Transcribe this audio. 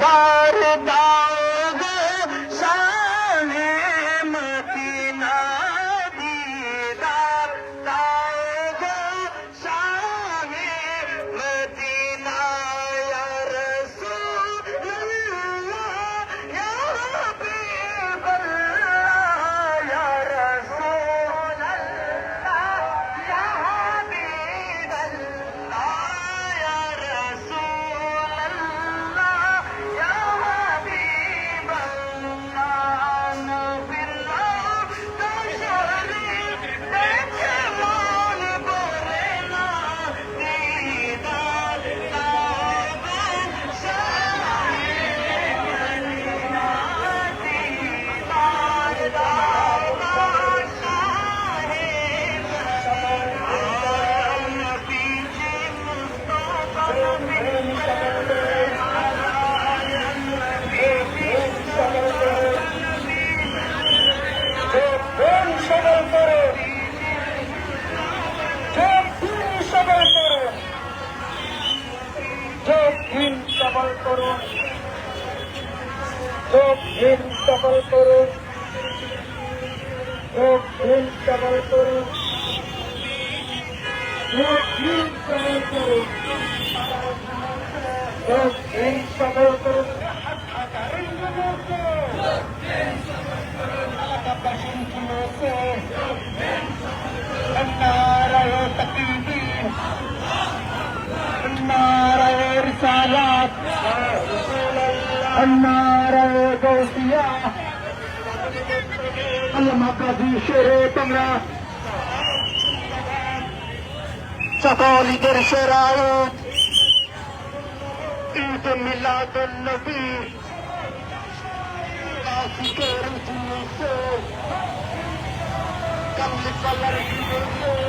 God. করুন যোগ হীন সবল করুন যোগ হীন সবল করুন যোগ হীন সবল করুন رسالات النار غوثية المقاضي শেরে বাংলা সকল ঈদের সেরায়ত ঈদ মিলাদুল নবী। নাসিকের উজুসে কমলি কলার দিবসে